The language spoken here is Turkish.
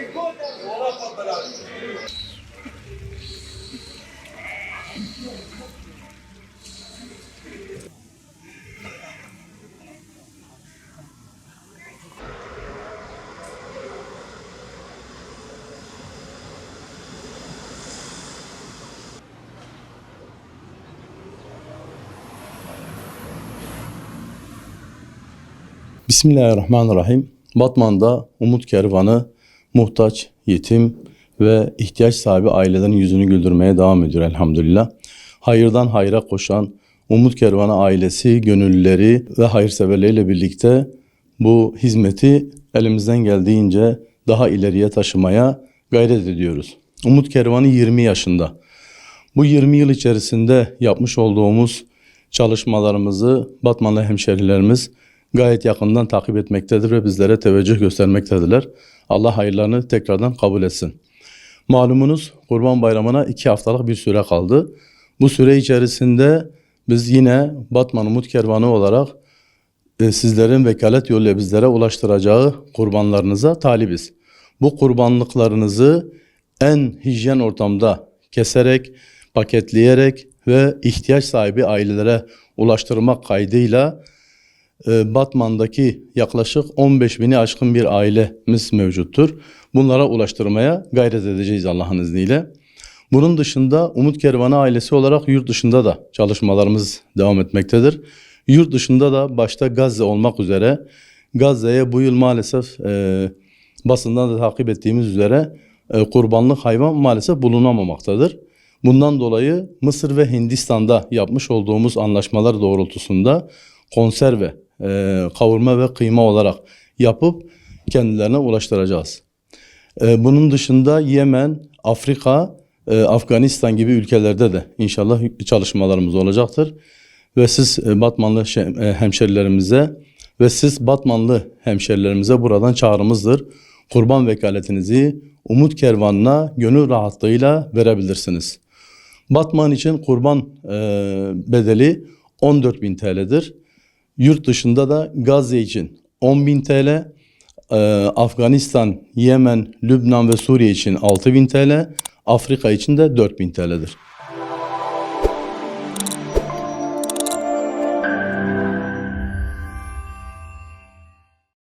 Igual a palavra. Bismillahirrahmanirrahim. Batman'da Umut Kervanı muhtaç, yetim ve ihtiyaç sahibi ailelerin yüzünü güldürmeye devam ediyor elhamdülillah. Hayırdan hayra koşan Umut Kervanı ailesi, gönüllüleri ve hayırseverleriyle birlikte bu hizmeti elimizden geldiğince daha ileriye taşımaya gayret ediyoruz. Umut Kervanı 20 yaşında. Bu 20 yıl içerisinde yapmış olduğumuz çalışmalarımızı Batmanlı hemşerilerimiz gayet yakından takip etmektedir ve bizlere teveccüh göstermektedirler. Allah hayırlarını tekrardan kabul etsin. Malumunuz Kurban Bayramı'na iki haftalık bir süre kaldı. Bu süre içerisinde biz yine Batman Umut Kervanı olarak e, sizlerin vekalet yoluyla bizlere ulaştıracağı kurbanlarınıza talibiz. Bu kurbanlıklarınızı en hijyen ortamda keserek, paketleyerek ve ihtiyaç sahibi ailelere ulaştırmak kaydıyla Batman'daki yaklaşık 15 bini aşkın bir ailemiz mevcuttur. Bunlara ulaştırmaya gayret edeceğiz Allah'ın izniyle. Bunun dışında Umut Kervanı ailesi olarak yurt dışında da çalışmalarımız devam etmektedir. Yurt dışında da başta Gazze olmak üzere Gazze'ye bu yıl maalesef e, basından da takip ettiğimiz üzere e, kurbanlık hayvan maalesef bulunamamaktadır. Bundan dolayı Mısır ve Hindistan'da yapmış olduğumuz anlaşmalar doğrultusunda konserve, e, kavurma ve kıyma olarak yapıp kendilerine ulaştıracağız. E, bunun dışında Yemen, Afrika, e, Afganistan gibi ülkelerde de inşallah çalışmalarımız olacaktır. Ve siz e, Batmanlı e, hemşerilerimize ve siz Batmanlı hemşerilerimize buradan çağrımızdır. Kurban vekaletinizi Umut Kervanı'na gönül rahatlığıyla verebilirsiniz. Batman için kurban e, bedeli 14.000 TL'dir. Yurt dışında da Gazze için 10.000 TL, e, Afganistan, Yemen, Lübnan ve Suriye için 6.000 TL, Afrika için de 4.000 TL'dir.